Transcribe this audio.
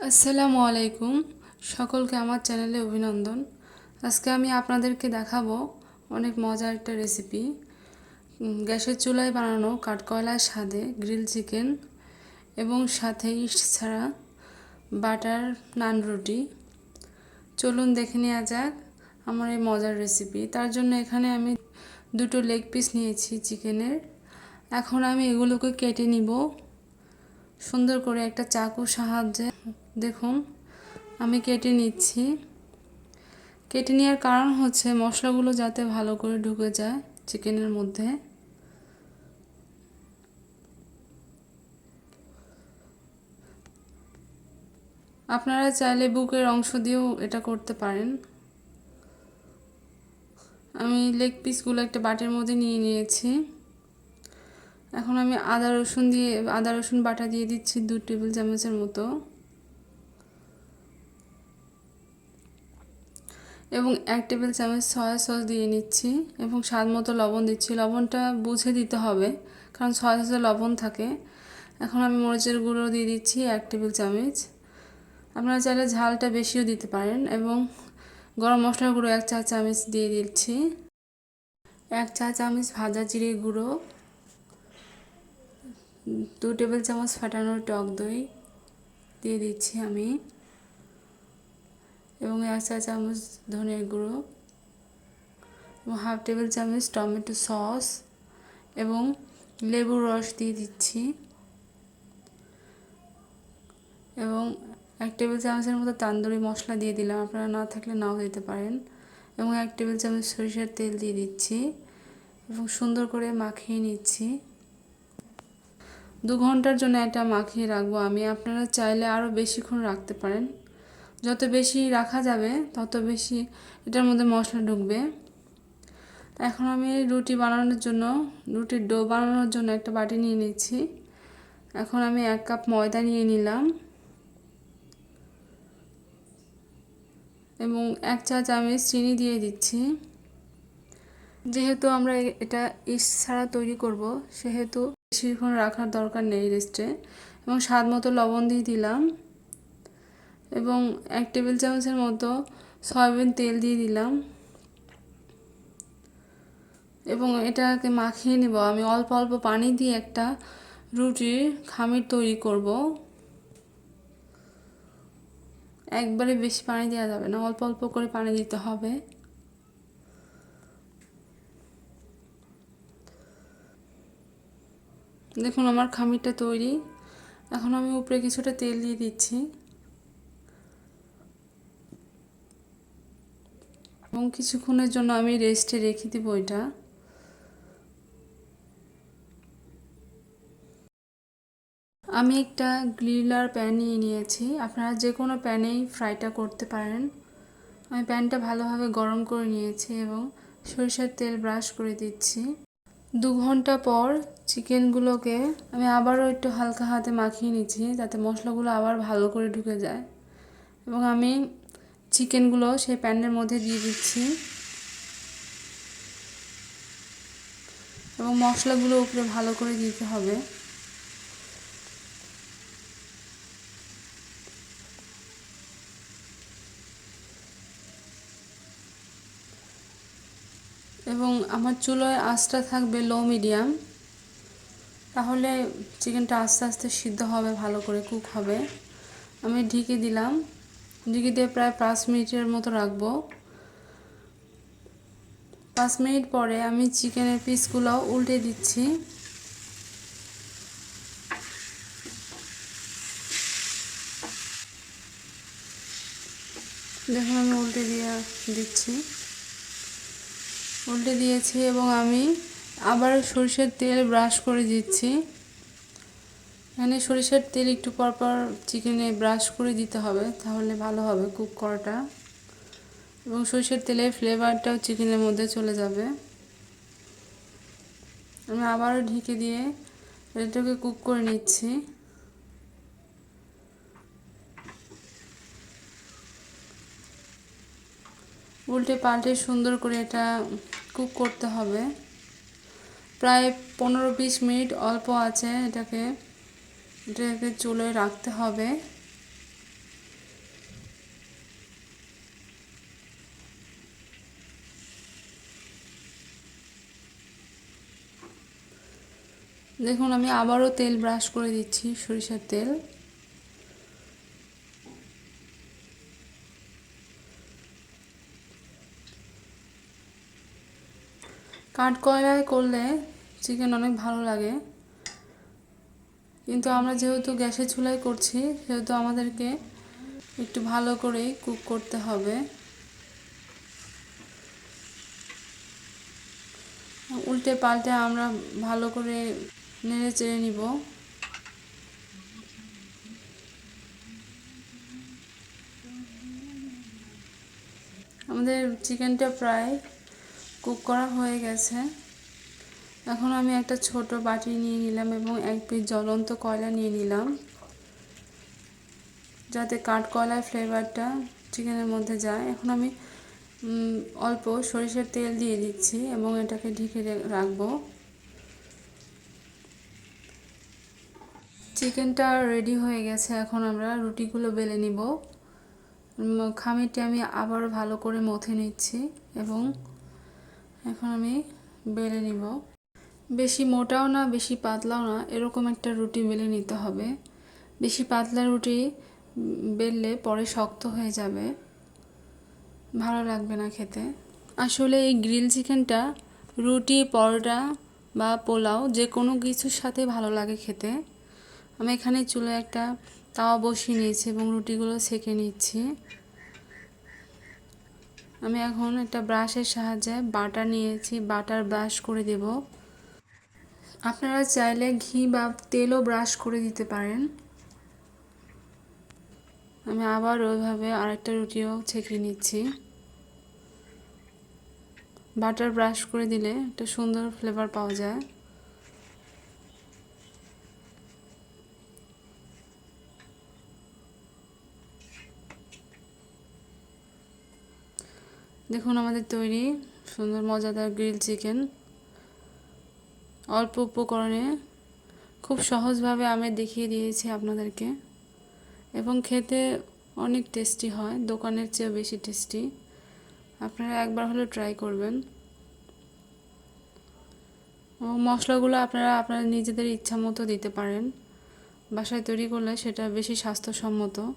আসসালামু আলাইকুম। সকলকে আমার চ্যানেলে অভিনন্দন। আজকে আমি আপনাদেরকে দেখাবো অনেক মজার একটা রেসিপি গ্যাসের চুলায় বানানো কাঠকয়লার স্বাদে গ্রিল চিকেন এবং সাথে ইস্ট ছাড়া বাটার নান রুটি। চলুন দেখে নেওয়া যাক আমার এই মজার রেসিপি তার জন্য এখানে আমি দুটো লেগ পিস নিয়েছি চিকেনের এখন আমি এগুলোকে কেটে নিব। সুন্দর করে একটা চাকুর সাহায্যে, দেখুন, আমি কেটে নিচ্ছি। কেটে নেওয়ার কারণ হচ্ছে মশলাগুলো যাতে ভালো করে ঢুকে যায় চিকেনের মধ্যে। আপনারা চাইলে বুকের অংশ দিয়েও এটা করতে পারেন। আমি লেগ পিসগুলো একটা বাটির মধ্যে নিয়ে নিয়েছি। এখন আমি আদা রসুন দিয়ে, আদা রসুন বাটা দিয়ে দিচ্ছি দু টেবিল চামচের মতো। এবং এক টেবিল চামচ সয়া সস দিয়ে নিচ্ছি এবং স্বাদ মতো লবণ দিচ্ছি। লবণটা বুঝে দিতে হবে, কারণ সয়া সসে লবণ থাকে। এখন আমি মরিচের গুঁড়ো দিয়ে দিচ্ছি এক টেবিল চামচ। আপনারা চাইলে ঝালটা বেশিও দিতে পারেন এবং গরম মশলার গুঁড়ো এক চা চামচ দিয়ে দিচ্ছি। এক চা চামচ ভাজা জিরে গুঁড়ো। দু টেবিল চামচ ফাটানোর টক দই দিয়ে দিচ্ছি আমি। এবং এক চা চামচ ধনের গুঁড়ো। এবং হাফ টেবিল চামচ টমেটো সস। এবং লেবুর রস দিয়ে দিচ্ছি। এবং এক টেবিল চামচের মতো তান্দুরি মশলা দিয়ে দিলাম। আপনারা না থাকলে নাও দিতে পারেন। এবং এক টেবিল চামচ সরিষার তেল দিয়ে দিচ্ছি। এবং সুন্দর করে মাখিয়ে নিচ্ছি। দু ঘণ্টার জন্য এটা মাখিয়ে রাখব আমি। আপনারা চাইলে আরও বেশিক্ষণ রাখতে পারেন। যত বেশি রাখা যাবে, তত বেশি এটার মধ্যে মশলা ঢুকবে। এখন আমি রুটি বানানোর জন্য, রুটির ডো বানানোর জন্য একটা বাটি নিয়ে নিচ্ছি। এখন আমি এক কাপ ময়দা নিয়ে নিলাম। এবং এক চা চামচ চিনি দিয়ে দিচ্ছি। যেহেতু আমরা এটা ইস্ট ছাড়া তৈরি করব, সেহেতু বেশিক্ষণ রাখার দরকার নেই রেস্টে এবং স্বাদ মতো লবণ দিয়ে দিলাম। এবং এক টেবিল চামচের মতো সয়াবিন তেল দিয়ে দিলাম। এবং এটাকে মাখিয়ে নেব। আমি অল্প অল্প পানি দিয়ে একটা রুটির খামির তৈরি করব। একবারে বেশি পানি দেওয়া যাবে না। অল্প অল্প করে পানি দিতে হবে। দেখুন, আমার খামিরটা তৈরি। এখন আমি উপরে কিছুটা তেল দিয়ে দিচ্ছি। এবং কিছুক্ষণের জন্য আমি রেস্টে রেখে দিব এটা। আমি একটা গ্রিলার প্যান নিয়ে নিয়েছি। আপনারা যে কোনো প্যানেই ফ্রাইটা করতে পারেন। আমি প্যানটা ভালোভাবে গরম করে নিয়েছি এবং সরিষার তেল ব্রাশ করে দিচ্ছি। দু ঘণ্টা পর চিকেনগুলোকে আমি আবারও একটু হালকা হাতে মাখিয়ে নিচ্ছি, যাতে মশলাগুলো আবার ভালো করে ঢুকে যায়। এবং আমি চিকেনগুলো সেই প্যানের মধ্যে দিয়ে দিচ্ছি। এবং মশলাগুলো উপরে ভালো করে দিতে হবে এবং আমার চুলোয় আঁচটা থাকবে লো মিডিয়াম তাহলে চিকেনটা আস্তে আস্তে সিদ্ধ হবে, ভালো করে কুক হবে। আমি ঢেকে দিলাম। ঢেকে দিয়ে প্রায় পাঁচ মিনিটের মতো রাখব। পাঁচ মিনিট পরে আমি চিকেনের পিসগুলো উল্টে দিচ্ছি। দেখুন, আমি উল্টে দিয়ে দিচ্ছি। উল্টে দিয়েছি এবং আমি আবার সরিষার তেল ব্রাশ করে দিচ্ছি। এখানে সরিষার তেল একটু পর পর চিকেনে ব্রাশ করে দিতে হবে, তাহলে ভালো হবে কুক করাটা। এবং সরিষার তেলের ফ্লেভারটাও চিকেনের মধ্যে চলে যাবে। আমি আবারও ঢেকে দিয়ে এটাকে কুক করে নিচ্ছি। উল্টে পাল্টে সুন্দর করে এটা কুক করতে হবে। প্রায় পনেরো বিশ মিনিট অল্প আছে এটাকে এটাকে চুলে রাখতে হবে। দেখুন, আমি আবারও তেল ব্রাশ করে দিচ্ছি সরিষার তেল। কাঠকয়লায় করলে চিকেন অনেক ভালো লাগে। কিন্তু আমরা যেহেতু গ্যাসের চুলায় করছি, সেহেতু আমাদেরকে একটু ভালো করেই কুক করতে হবে। উল্টে পাল্টে আমরা ভালো করে নেড়ে চেড়ে নিব। আমাদের চিকেনটা প্রায় কুক করা হয়ে গেছে। এখন আমি একটা ছোট বাটি নিয়ে নিলাম এবং এক পিস জ্বলন্ত কয়লা নিয়ে নিলাম। যাতে কাঠ কয়লার ফ্লেভারটা চিকেনের মধ্যে যায়। এখন আমি অল্প সরিষার তেল দিয়ে দিচ্ছি এবং এটাকে ঢেকে রাখব। চিকেনটা রেডি হয়ে গেছে। এখন আমরা রুটিগুলো বেলে নিব। খামিরটি আমি আবার ভালো করে মথে নিচ্ছি এবং এখন আমি বেলে নিব। বেশি মোটাও না, বেশি পাতলাও না, এরকম একটা রুটি বেলে নিতে হবে। বেশি পাতলা রুটি বেললে পরে শক্ত হয়ে যাবে। ভালো লাগবে না খেতে। আসলে এই গ্রিল চিকেনটা, রুটি, পরোটা বা পোলাও যে কোনো কিছুর সাথে ভালো লাগে খেতে। আমি এখানে চুলে একটা তাওয়া বসিয়ে নিয়েছি এবং রুটিগুলো সেঁকে নিচ্ছি। আমি এখন একটা ব্রাশের সাহায্যে বাটার নিয়েছি, বাটার ব্রাশ করে দেব। আপনারা চাইলে ঘি বা তেলও ব্রাশ করে দিতে পারেন। আমি আবার ওইভাবে আরেকটা রুটিও ছেঁকে নিচ্ছি। বাটার ব্রাশ করে দিলে একটা সুন্দর ফ্লেভার পাওয়া যায়। দেখুন আমাদের তৈরি, সুন্দর, মজাদার গ্রিল চিকেন অল্প উপকরণে খুব সহজভাবে আমি দেখিয়ে দিয়েছি আপনাদেরকে। এবং খেতে অনেক টেস্টি হয়, দোকানের চেয়েও বেশি টেস্টি আপনারা একবার হলেও ট্রাই করবেন। এবং মশলাগুলো আপনারা আপনারা নিজেদের ইচ্ছা মতো দিতে পারেন। বাসায় তৈরি করলে সেটা বেশি স্বাস্থ্যসম্মত।